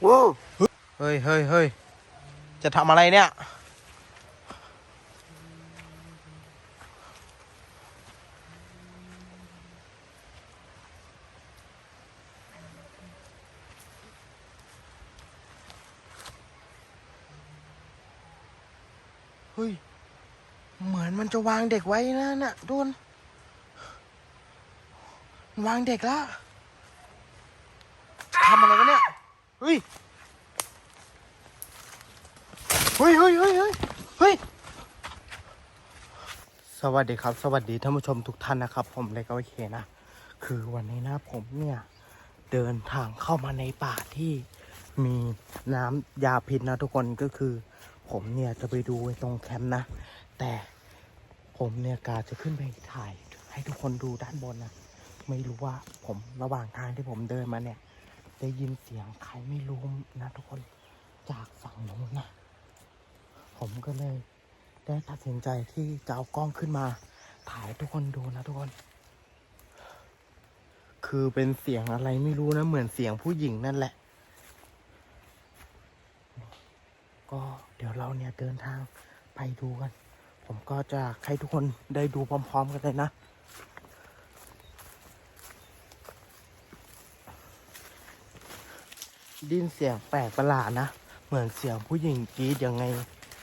โอ้เฮ้ยเฮ้ยเฮ้ยจะทำอะไรเนี่ย เฮ้ย เหมือนมันจะวางเด็กไว้นะน่ะดูน วางเด็กแล้วทำอะไรวะเนี่ยเฮ้ยเฮ้ยเฮ้ยเฮ้ยเฮ้ยสวัสดีครับ สวัสดีท่านผู้ชมทุกท่านนะครับ ผมเล็กโอเคนะ คือวันนี้นะผมเนี่ยเดินทางเข้ามาในป่าที่มีน้ำยาพิษนะทุกคนก็คือ ผมเนี่ยจะไปดูตรงแคมป์นะ แต่ผมเนี่ยกาจะขึ้นไปถ่ายให้ทุกคนดูด้านบนนะ ไม่รู้ว่าผมระหว่างทางที่ผมเดินมาเนี่ย ได้ยินเสียงใครไม่รู้นะทุกคนจากฝั่งโน้นนะ ผมก็เลยได้ตัดสินใจที่จะเอากล้องขึ้นมา ถ่ายทุกคนดูนะทุกคน คือเป็นเสียงอะไรไม่รู้นะ เหมือนเสียงผู้หญิงนั่นแหละ ก็เดี๋ยวเราเนี่ยเดินทางไปดูกัน ผมก็จะให้ทุกคนได้ดูพร้อม ๆ กันเลยนะ ดยินเสียงแปลกประหลาดนะ เหมือนเสียงผู้หญิงกรีดยังไง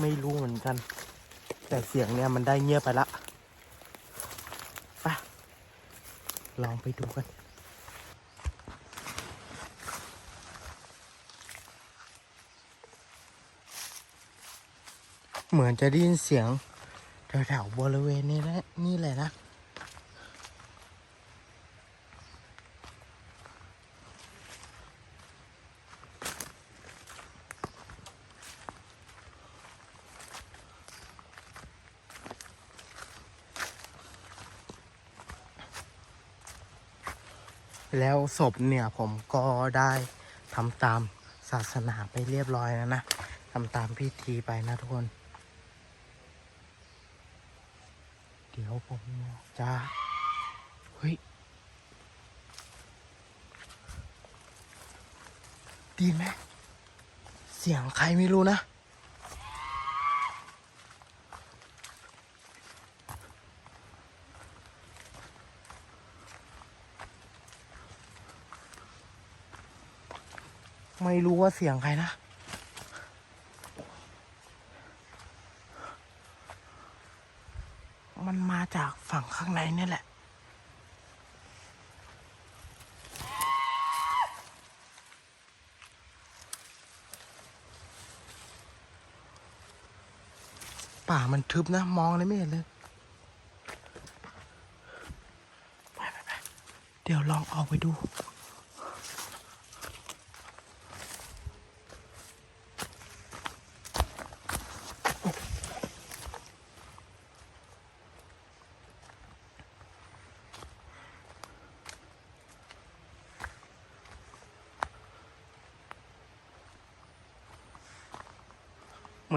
ไม่รู้เหมือนกัน แต่เสียงเนี่ยมันได้เงียบไปละไปลองไปดูกันเหมือนจะได้ยินเสียงแถวๆบริเวณนี้แหละนี่แหละนะ แล้วศพเนี่ยผมก็ได้ทำตามศาสนาไปเรียบร้อยแล้วนะทำตามพิธีไปนะทุกคน เดี๋ยวผมจะเฮ้ยดีไหมเสียงใครไม่รู้นะ ไม่รู้ว่าเสียงใครนะ มันมาจากฝั่งข้างในนี่แหละ ป่ามันทึบนะ มองอะไรไม่เห็นเลยไปไปไปเดี๋ยวลองออกไปดู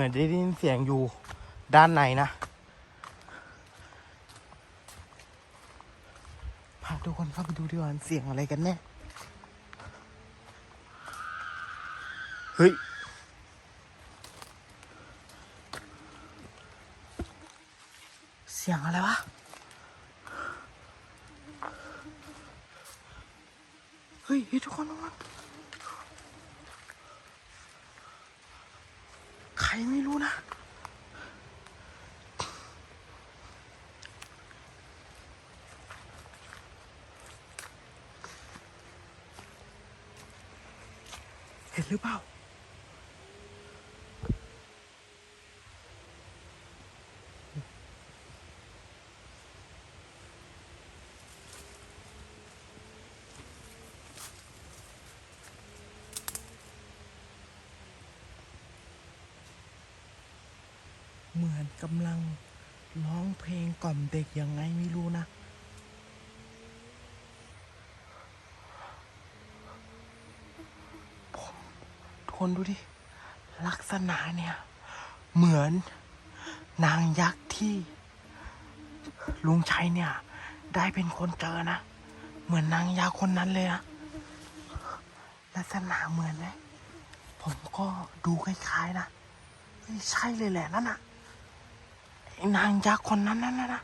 เหมือนได้ยินเสียงอยู่ด้านในนะพาทุกคนเข้าไปดูดีกว่าเสียงอะไรกันแน่ เฮ้ย เสียงอะไรวะเฮ้ยเฮ้ยทุกคนทุกคน ใคร ไม่รู้นะ เห็นหรือเปล่า เหมือนกำลังร้องเพลงกล่อมเด็กยังไงไม่รู้นะผมทุกคนดูดิ ลักษณะเนี่ย เหมือนนางยักษ์ที่ ลุงชัยเนี่ย ได้เป็นคนเจอนะ เหมือนนางยักษ์คนนั้นเลยนะลักษณะเหมือนไหมผมก็ดูคล้ายๆนะไม่ใช่เลยแหละนั่นน่ะ ไอ้นางยักษ์คนนั้นนั่นนะนะ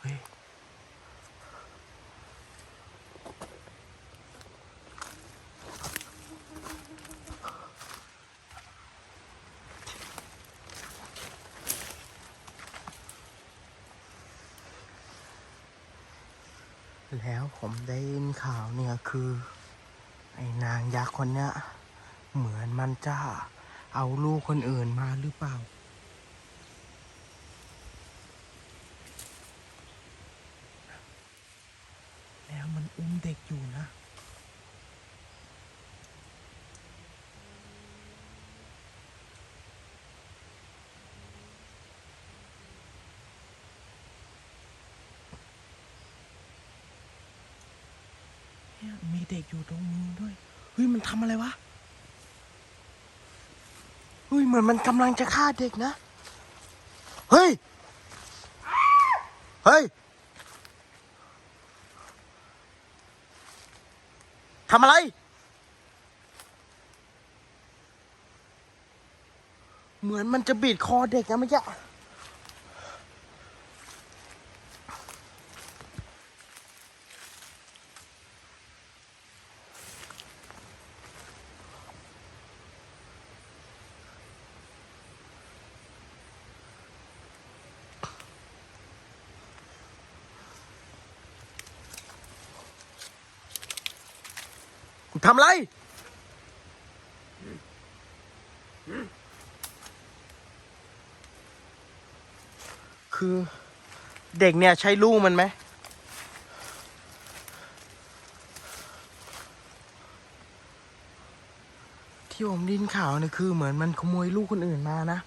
เฮ้ย แล้วผมได้ยินข่าวเนี่ยคือ ไอ้นางยักษ์คนเนี้ยเหมือนมันจะเอาลูกคนอื่นมาหรือเปล่า แล้วมันอุ้มเด็กอยู่นะ เด็กอยู่ตรงมือด้วย เฮ้ยมันทำอะไรวะ เฮ้ยเหมือนมันกำลังจะฆ่าเด็กนะ เฮ้ย เฮ้ยทำอะไร เหมือนมันจะบีดคอเด็กนะเมื่อกี้ำไร คือเด็กเนี่ยใช่ลูกมันไหม ที่ผมดินข่าวเนี่ยคือเหมือนมันขโมยลูกคนอื่นมานะ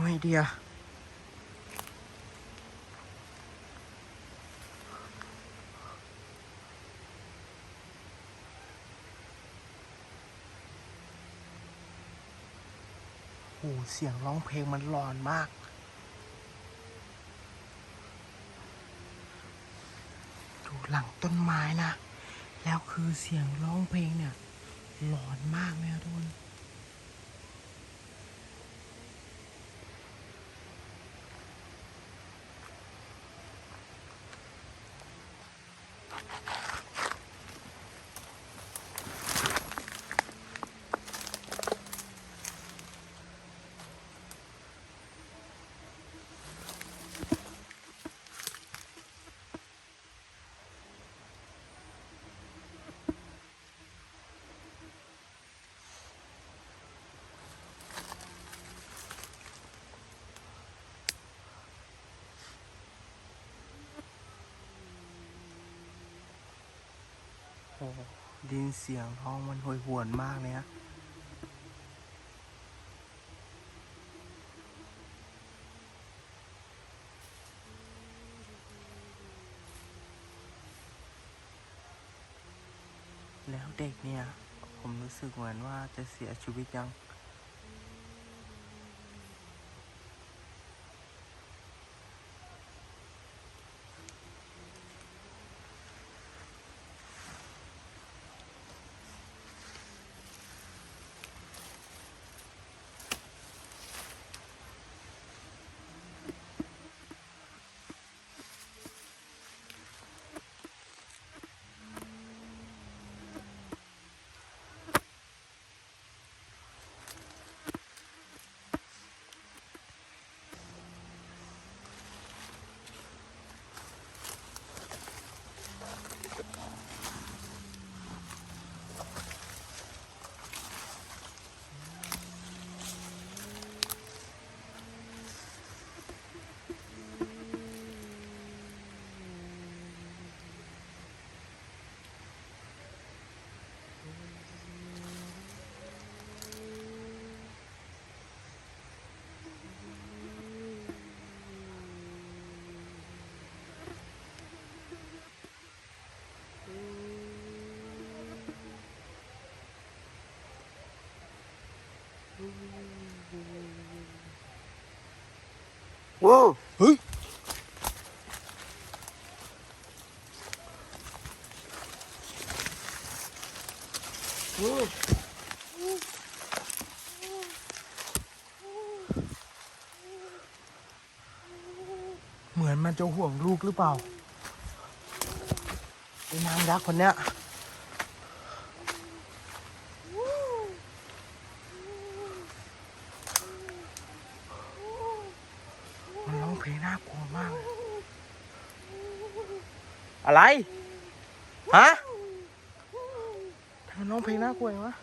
โอ้ยเดียโอ้เสียงร้องเพลงมันหลอนมาก ดูหลังต้นไม้นะ แล้วคือเสียงร้องเพลงเนี่ยหลอนมากเลยทุกคน โอ้ดินเสียงท้องมันห่วยหวนมากเลยนะแล้วเด็กเนี่ย ผมรู้สึกเหมือนว่าจะเสียชีวิตยัง ว้าวเฮ้ยเหมือนมันจะห่วงลูกหรือเปล่าไอ้นางยักคนเนี้ย มันร้องเพลงน่ากลัวมากเลย อะไร ฮะทำไมน้องเพลงน่ากลัวอย่างวะ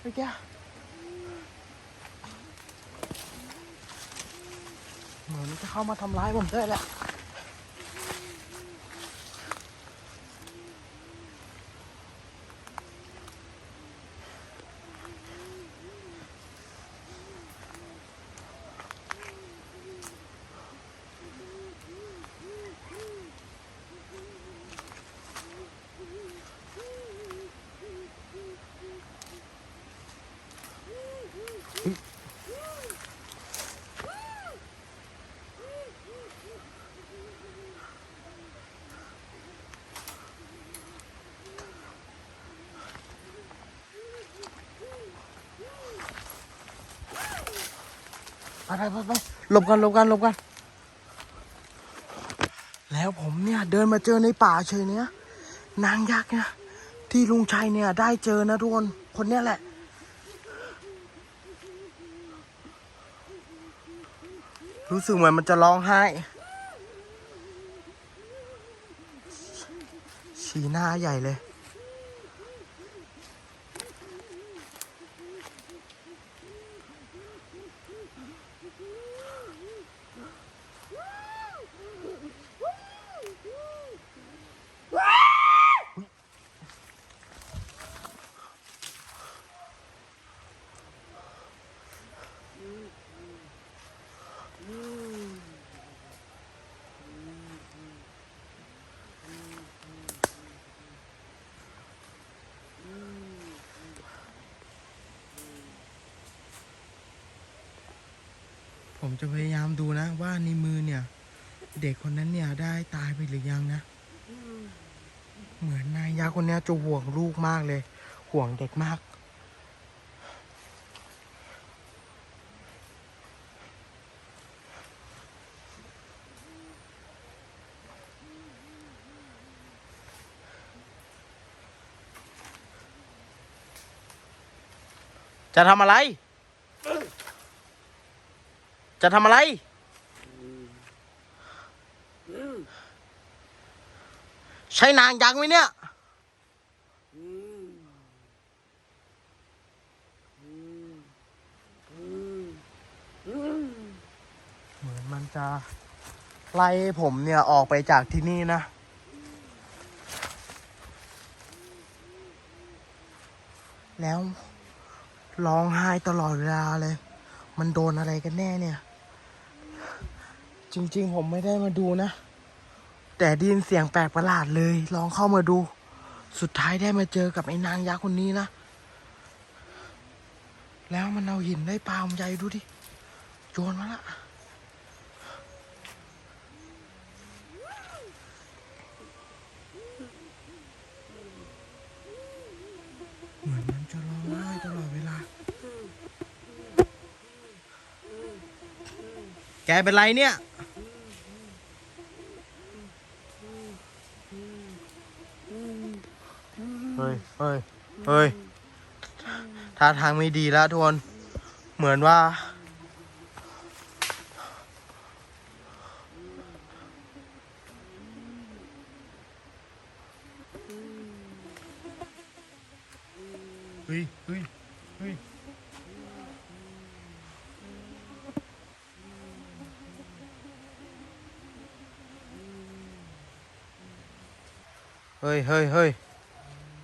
เมื่อกี้เหมือนจะเข้ามาทำร้ายผมด้วยแหละ ไปไปไปไปหลบกันหลบกันหลบกัน แล้วผมเนี่ยเดินมาเจอในป่าเฉยเนี้ยนางยักษ์เนี่ยที่ลุงชัยเนี่ยได้เจอนะทุกคนคนเนี้ยแหละรู้สึกเหมือนมันจะร้องไห้ ชีหน้าใหญ่เลย ผมจะพยายามดูนะ ว่าในมือเนี่ย เด็กคนนั้นเนี่ยได้ตายไปหรือยังนะ เหมือนนายยักษ์คนเนี้ยจะห่วงลูกมากเลย ห่วงเด็กมาก จะทำอะไร จะทำอะไร ใช่นางยักษ์ไหมเนี่ยเหมือนมันจะไล่ผมเนี่ยออกไปจากที่นี่นะแล้วร้องไห้ตลอดเวลาเลย มันโดนอะไรกันแน่เนี่ย จริงๆ ผมไม่ได้มาดูนะ แต่ดินเสียงแปลกประหลาดเลย ลองเข้ามาดู สุดท้ายได้มาเจอกับไอ้นางยักษ์คนนี้นะ แล้วมันเอาหินได้ปลามใหญ่ดูดิ โยนมาละเหมือนมันจะร้องไห้ตลอดเวลา แกเป็นไรเนี่ย เฮ้ยเฮ้ยเฮ้ยท่าทางไม่ดีแล้วทุกคน เหมือนว่า เฮ้ยเฮ้ยเฮ้ยเฮ้ยเฮ้ยเฮ้ย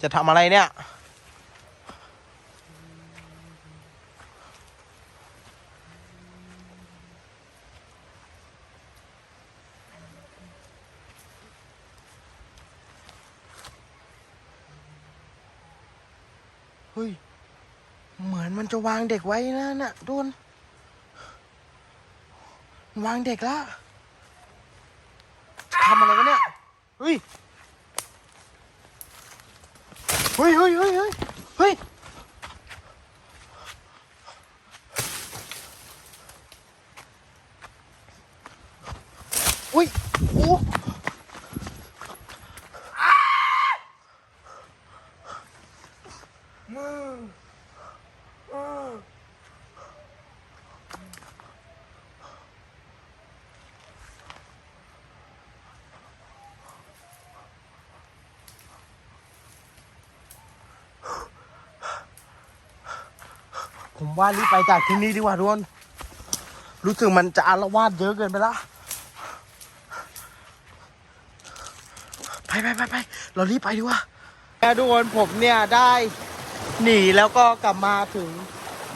จะทำอะไรเนี่ย เฮ้ย เหมือนมันจะวางเด็กไว้นะน่ะโดนวางเด็กแล้วทำอะไรกันเนี่ย เฮ้ย เฮ้ยเฮ้ยเฮ้ยเฮ้ยเฮ้ยอุ้ย โอ้มือเออ ผมว่ารีบไปจากที่นี่ดีกว่าทุกคนรู้สึกมันจะอารวาสเยอะเกินไปละไปไปไปไปเรารีบไปดีกว่าแทุกคนผมเนี่ยได้หนีแล้วก็กลับมาถึง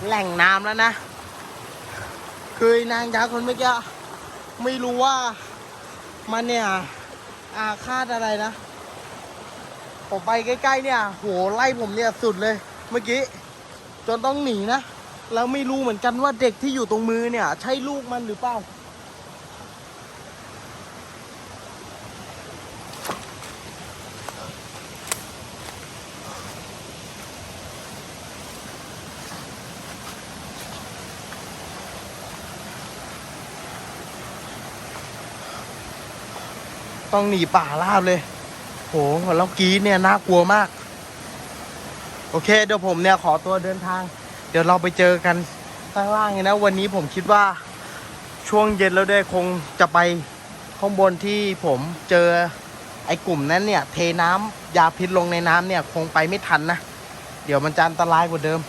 แหล่งน้ำแล้วนะ คือนางยักษ์คนเมื่อกี้ไม่รู้ว่ามันเนี่ยอาฆาตอะไรนะ ผมไปใกล้ๆเนี่ย โหไล่ผมเนี่ยสุดเลย เมื่อกี้ จนต้องหนีนะ แล้วไม่รู้เหมือนกันว่าเด็กที่อยู่ตรงมือเนี่ย ใช่ลูกมันหรือเปล่า ต้องหนีป่าลาบเลย โหแล้วกรีดเนี่ยน่ากลัวมาก โอเค เดี๋ยวผมเนี่ยขอตัวเดินทาง เดี๋ยวเราไปเจอกันข้างล่างนะ วันนี้ผมคิดว่าช่วงเย็นแล้วด้วยคงจะไปข้างบนที่ผมเจอไอ้กลุ่มนั้นเนี่ย เทน้ำยาพิษลงในน้ำเนี่ย คงไปไม่ทันนะ เดี๋ยวมันจะอันตรายกว่าเดิม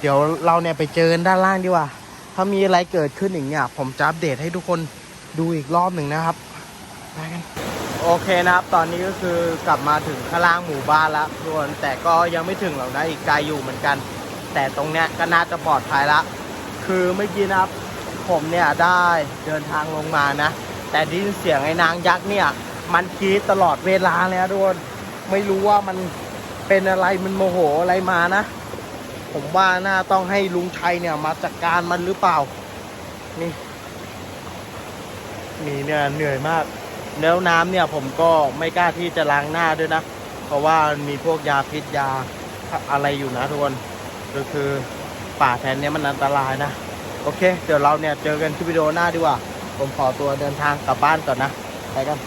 เดี๋ยวเราเนี่ยไปเจอนด้านล่างดีกว่า ถ้ามีอะไรเกิดขึ้นอย่างเงี้ยผมจะอัปเดตให้ทุกคนดูอีกรอบหนึ่งนะครับไปกันโอเคนะครับ ตอนนี้ก็คือกลับมาถึงข้างล่างหมู่บ้านแล้วทุกคนแต่ก็ยังไม่ถึงหรอกนะอีกไกลอยู่เหมือนกัน แต่ตรงเนี้ยก็น่าจะปลอดภัยละ คือเมื่อกี้นะครับ ผมเนี่ยได้เดินทางลงมานะ แต่ได้ยินเสียงไอ้นางยักษ์เนี่ย มันกรีดตลอดเวลาเลยนะทุกคนไม่รู้ว่ามันเป็นอะไรมันโมโหอะไรมานะ ผมว่าน่าต้องให้ลุงชัยเนี่ยมาจัดการมันหรือเปล่า นี่นี่เนี่ยเหนื่อยมาก แล้วน้ำเนี่ยผมก็ไม่กล้าที่จะล้างหน้าด้วยนะ เพราะว่ามีพวกยาพิษยาอะไรอยู่นะทุกคน ก็คือป่าแถวเนี้ยมันอันตรายนะ โอเค เดี๋ยวเราเนี่ยเจอกันที่วิดีโอหน้าดีกว่า ผมขอตัวเดินทางกลับบ้านก่อนนะ ไปกัน